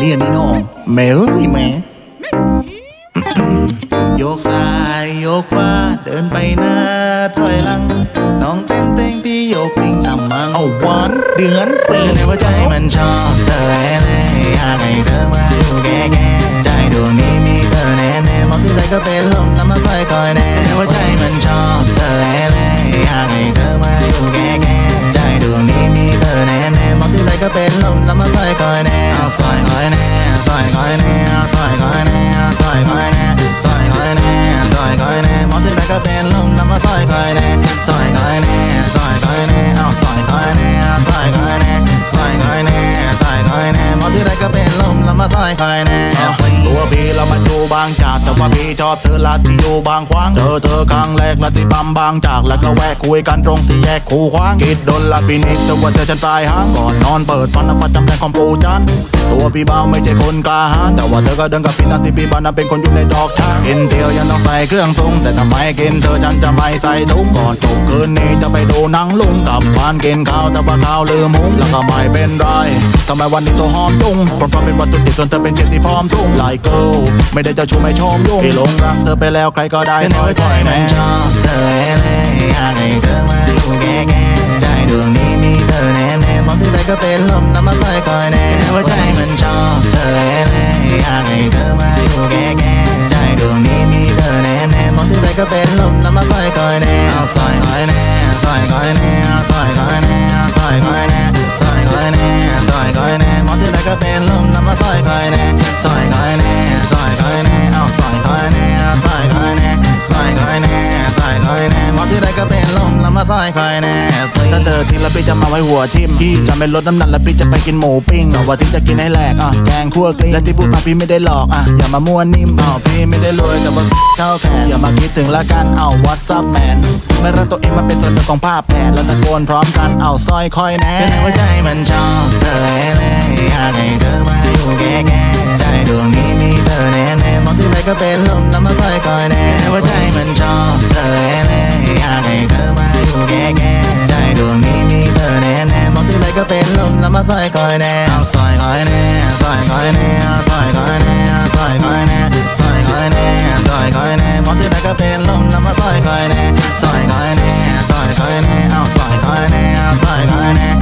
นี่อันนี้น้องแม่เอ้ยแม่โยกซ้ายโยกขวาเดินไปหน้าถอยหลัง น้องเต้นเพลงพี่โยกปิ้งทำมังเอาหวานเดือนเปลี่ยนในว่าใจมันชอบเธอแน่ๆอยากให้เธอมาอยู่แก่ๆใจดวงนี้มีเธอแน่ๆมองที่ไรก็เป็นลมแล้วมาคอยคอยแน่ว่าใจมันชอบเธอแน่ๆอยากให้เธอมาอยู่แก่ๆใจดวงนี้มีเธอแน่ๆมองที่ไรก็เป็น ซอยคอยแน่ซอยคอยแน่ซอยคอยแน่ซอยคอยแน่มองที่ไรก็เป็นลมลำมาซอยคอยแน่ซอยคอยแน่ซอยคอยแน่เอาซอยคอยแน่ซอยคอยแน่ซอยคอยแน่ซอยคอยแน่มองที่ไรก็เป็นลมลำมาซอยคอยแน่างจาก แต่ว่าพี่ชอบเธอลัดที่อยู่บางขวางเจอเธอครั้งแรกลัดที่ปั๊มบางจาก แล้วก็แวะคุยกันตรงสี่แยกคูขวางคิดดนละพี่นิดแต่ว่าเธอฉันปลายหางก่อนนอนเปิดฟันนับประจำแรงของปูจันตัวพี่เบาไม่ใช่คนกล้าหาญแต่ว่าเธอก็เดินกับพี่นาที่พี่บ้านนั้นเป็นคนอยู่ในดอกช้างกินเดียวยังต้องใส่เครื่องปรุงแต่ทำไมกินเธอฉันจะไม่ใส่ถุงก่อนจบคืนนี้จะไปดูหนังลุงกลับบ้านกินข้าวแต่ว่าข้าวลืมหุงแล้วก็ไม่เป็นไร ทำไมวันนี้ตัวหอมจุ้งเพราะเพราะเป็นวัตถุดิบจนเธอเป็นเจนที่พร้อมทุ่งไลเกิลไม่ได้เจะชูไม่ชมยุ่งพี่หลงรักเธอไปแล้วใครก็ได้ซอยคอยแน่ชอบเธอแน่อยากให้เธอมาอยู่แก่ๆใจดวงนี้มีเธอแน่แน่ๆมองที่ไหนก็เป็นลมแล้วมาคอยคอยแน่ว่าใจมันชอบเธอแน่อยากให้เธอมา มแล้วมาซอยคอยแน่ถ้าเธอที่ละพี่จะมาไว้หัวทิ่มพี่จะไม่ลดน้ำหนักแล้วพี่จะไปกินหมูปิ้งแต่ว่าที่จะกินให้แหลกอะแกงคั่วกลิ้งและที่พูดมาพี่ไม่ได้หลอกอะอย่ามามั่วนิ่มอ้าวพี่ไม่ได้รวยแต่ว่าเท่าแขนอย่ามาคิดถึงละกันเอาวัดซับแมนไม่รักตัวเองมาเป็นส่วนหนึ่งของภาพแผนแล้วตะโกนพร้อมกันเอาซอยคอยแน่ว่าใจมันชอบ ก็เป็นลมแล้วมาซอยคอยแน่ว่าใจมันชอบเธอแน่อยากให้เธอมาอยู่แก่ๆใจดวงนี้มีเธอแน่แน่ๆมองที่ไหนก็เป็นลมแล้วมาซอยคอยแน่เอาซอยคอยแน่ซอยคอยแน่เอาซอยคอยแน่เอาซอยคอยแน่ซอยคอยแน่ซอยคอยแน่มองที่ไหนก็เป็นลมแล้วมาซอยคอยแน่ซอยคอยแน่ซอยคอยแน่เอาซอยคอยแน่เอาซอยคอยแน่คอยแน่ซอยคอยแน่